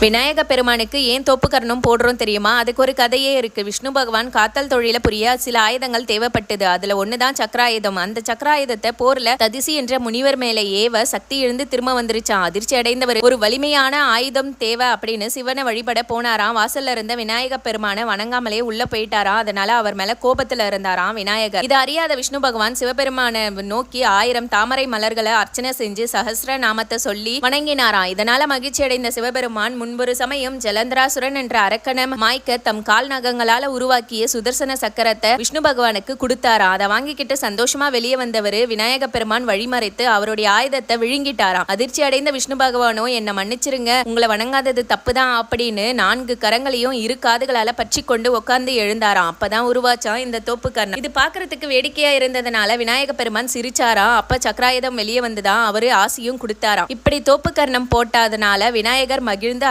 விநாயக பெருமானுக்கு ஏன் தோப்புக்கரணம் போடுறோம் தெரியுமா? அதுக்கு ஒரு கதையே இருக்கு. விஷ்ணு பகவான் காத்தல் தொழில புரிய சில ஆயுதங்கள் தேவைப்பட்டது. அதுல ஒண்ணுதான் சக்கராயுதம். அந்த சக்கராயுதத்தை போர்ல ததிசி என்ற முனிவர் மேல ஏவ சக்தி எழுந்து திரும்ப வந்துருச்சான் அதிர்ச்சி அடைந்தவர் ஒரு வலிமையான ஆயுதம் தேவை அப்படின்னு சிவனை வழிபட போனாராம். வாசல்ல இருந்த விநாயக பெருமானை வணங்காமலே உள்ள போயிட்டாராம். அதனால அவர் மேல கோபத்துல இருந்தாராம் விநாயகர். இது அறியாத விஷ்ணு பகவான் சிவபெருமானை நோக்கி ஆயிரம் தாமரை மலர்களை அர்ச்சனை செஞ்சு சஹஸ்ர நாமத்தை சொல்லி வணங்கினாராம். இதனால மகிழ்ச்சி அடைந்த சிவபெருமான் முன்பொரு சமயம் ஜலந்தராசுரன் என்ற அரக்கனை மாய்க்க தம் கால் நகங்களால உருவாக்கிய சுதர்சன சக்கரத்தை விஷ்ணு பகவானுக்கு கொடுத்தாராம் அதை வாங்கிக்கிட்டு சந்தோஷமா வெளியே வந்தவர் விநாயக பெருமான் வழிமறைத்து அவருடைய ஆயுதத்தை விழுங்கிட்டாராம். அதிர்ச்சி அடைந்த விஷ்ணு பகவானோ என்ன மன்னிச்சிருங்க. உங்களை வணங்காதது தப்புதான் அப்படின்னு நான்கு கரங்களையும் இரு காதுகளால பற்றி கொண்டு உட்கார்ந்து எழுந்தாராம். அப்பதான் உருவாச்சான் இந்த தோப்பு கர்ணம் இது பாக்குறதுக்கு வேடிக்கையா இருந்ததுனால விநாயக பெருமான் சிரிச்சாராம் அப்ப சக்கராயுதம் வெளியே வந்துதான் அவரு ஆசியும் கொடுத்தாராம். இப்படி தோப்பு கர்ணம் போட்டதுனால விநாயகர் மகிழ்ந்து